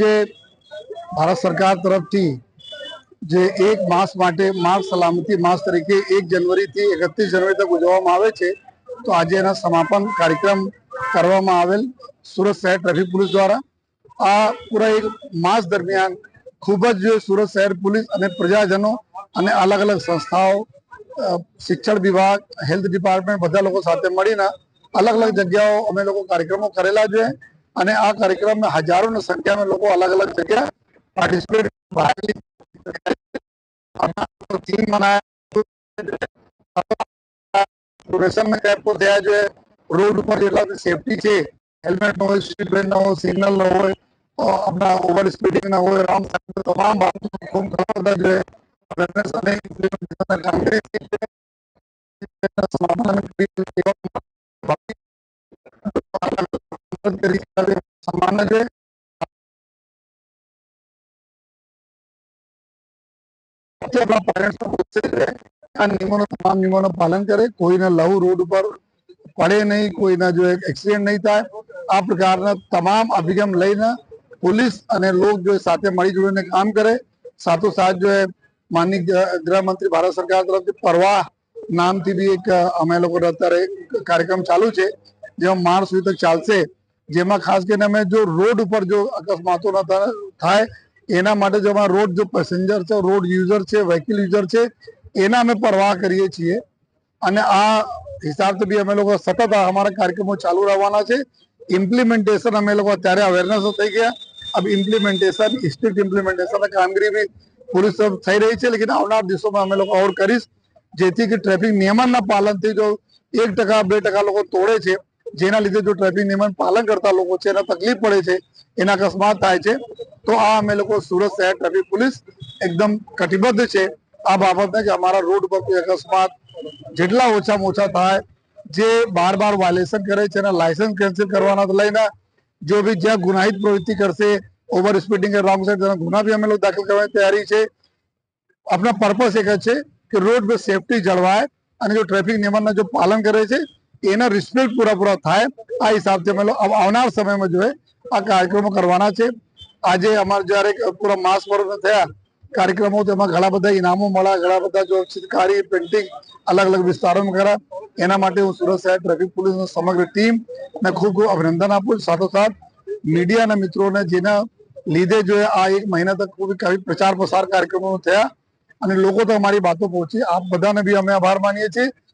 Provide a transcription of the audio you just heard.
જે ભારત સરકાર તરફથી જે એક માસ માટે માર્ગ સલામતી માસ તરીકે એક જનવરીથી એકત્રીસ જનવરી તક ઉજવવામાં આવે છે, તો આજે એના સમાપન કાર્યક્રમ કરવામાં આવેલ સુરત શહેર ટ્રાફિક પોલીસ દ્વારા. આ પૂરા એક માસ દરમિયાન ખૂબ જ સુરત શહેર પોલીસ અને પ્રજાજનો અને અલગ અલગ સંસ્થાઓ શિક્ષણ વિભાગ, હેલ્થ ડિપાર્ટમેન્ટ બધા લોકો સાથે મળીને અલગ અલગ જગ્યાઓ અમે લોકો કાર્યક્રમો કરેલા છે. અને આ કાર્યક્રમમાં હજારોની સંખ્યામાં લોકો અલગ અલગ જગ્યા પાર્ટિસિપેટ રોડ ઉપર જેટલા સેફટી છે હેલ્મેટ હોય બેલ્ટ ન હોય સિગ્નલ હોય આપણા ઓવર સ્પીડિંગ હોય તમામ બાબતો સમાન છે. તમામ અભિગમ લઈને પોલીસ અને લોક જો સાથે મળી જોડીને કામ કરે. સાથોસાથ જો ગૃહ- ગૃહમંત્રી ભારત સરકાર તરફથી પરવાહ નામથી બી એક, અમે લોકો અત્યારે કાર્યક્રમ ચાલુ છે. જેમાં માર્ચ સુધી તક ચાલશે. જેમાં ખાસ કરીને અમે જો રોડ ઉપર જો અકસ્માતો ન થાય, એના માટે જો અમારા રોડ જો પેસેન્જર છે, રોડ યુઝર છે, વ્હીકલ યુઝર છે, એના અમે પરવાહ કરીએ છીએ. અને આ હિસાબથી બી અમે લોકો સતત અમારા કાર્યક્રમો ચાલુ રહેવાના છે. ઇમ્પ્લિમેન્ટેશન અમે લોકો અત્યારે અવેરનેસ થઈ ગયા. અબ ઇમ્પ્લિમેન્ટેશન સ્ટ્રિક્ટ ઇમ્પ્લિમેન્ટેશન કામગીરી બી પોલીસ થઈ રહી છે. લેકિન આવનાર દિવસોમાં અમે લોકો ઓર કરીશ. જેથી કે ટ્રાફિક નિયમનના પાલનથી જો એક ટકા બે ટકા લોકો તોડે છે જેના લીધે જો ટ્રાફિક નિયમન પાલન કરતા લોકો છે, એને તકલીફ પડે છે, એના અકસ્માત થાય છે, તો આ અમે લોકો સુરત શહેર ટ્રાફિક પોલીસ એકદમ કટિબદ્ધ છે. આ બાબતને કે અમારા રોડ પર કોઈ અકસ્માત જેટલા ઓછામાં ઓછા થાય, જે બાર બાર વાયલેશન કરે છે એના લાયસન્સ કેન્સલ કરવાના લઈને જો બી જ્યાં ગુનાહિત પ્રવૃત્તિ કરશે ઓવર સ્પીડિંગ રોંગ સાઈડ ગુના બી અમે લોકો દાખલ કરવાની તૈયારી છે. આપણા પર્પઝ એક જ છે કે રોડ પર સેફટી જળવાય અને જો ટ્રાફિક નિયમનના જો પાલન કરે છે એના રિસ્પેક્ટ પૂરા પૂરા થાય. આ હિસાબથી અમે આવનાર સમયમાં જો આ કાર્યક્રમો કરવાના છે. આજે અમારે જ્યારે પૂરા માસ પર્વ થયા, કાર્યક્રમો તેમાં ઘણા બધા ઇનામો મળ્યા, ઘણા બધા જો ચિત્રકારી પેન્ટિંગ અલગ અલગ વિસ્તારોમાં કર્યા. એના માટે હું સુરત શહેર ટ્રાફિક પોલીસની સમગ્ર ટીમ ને ખૂબ ખૂબ અભિનંદન આપું છું. સાથોસાથ મીડિયાના મિત્રોને જેના લીધે જો આ એક મહિના તક ખૂબ કવિ પ્રચાર પ્રસાર કાર્યક્રમો થયા અને લોકો તો અમારી વાતો પહોંચી. આપ બધાને બી અમે આભાર માનીએ છીએ.